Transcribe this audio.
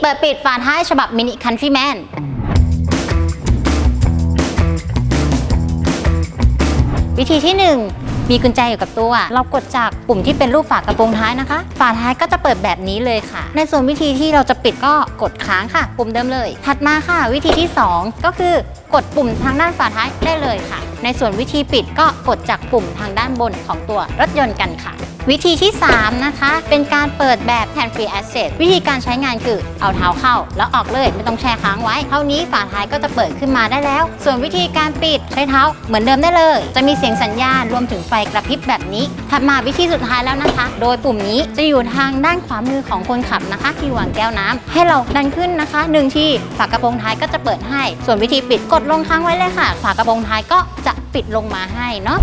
เปิดปิดฝาท้ายฉบับมินิคันทรีแมนวิธีที่ 1 มีกุญแจอยู่กับตัว เรากดจากปุ่มที่เป็นรูปฝากระโปรงท้ายนะคะ ฝาท้ายก็จะเปิดแบบนี้เลยค่ะ ในส่วนวิธีที่เราจะปิดก็กดค้างค่ะ ปุ่มเดิมเลย ถัดมาค่ะ วิธีที่ 2 ก็คือกดปุ่มทางด้านฝาท้ายได้เลยค่ะ ในส่วนวิธีปิดก็กดจากปุ่มทางด้านบนของตัวรถยนต์กันค่ะ วิธีที่ 3 นะคะ เป็นการเปิดแบบ hand free access วิธีการใช้งานคือเอาเท้าเข้า แล้วออกเลยไม่ต้องแช่ค้างไว้ เท่านี้ฝาท้ายก็จะเปิดขึ้นมาได้แล้ว ส่วนวิธีการปิดใช้เท้าเหมือนเดิมได้เลย จะมีเสียงสัญญาณรวมถึงไฟกระพริบแบบนี้ถัดมาวิธีสุดท้ายแล้วนะคะ โดยปุ่มนี้จะอยู่ทางด้านขวามือของคนขับนะคะที่วางแก้วน้ำให้เราดันขึ้นนะคะหนึ่งที่ฝากระโปรงท้ายก็จะเปิดให้ ส่วนวิธีปิดกดลงค้างไว้เลยค่ะ ฝากระโปรงท้ายก็จะปิดลงมาให้เนาะ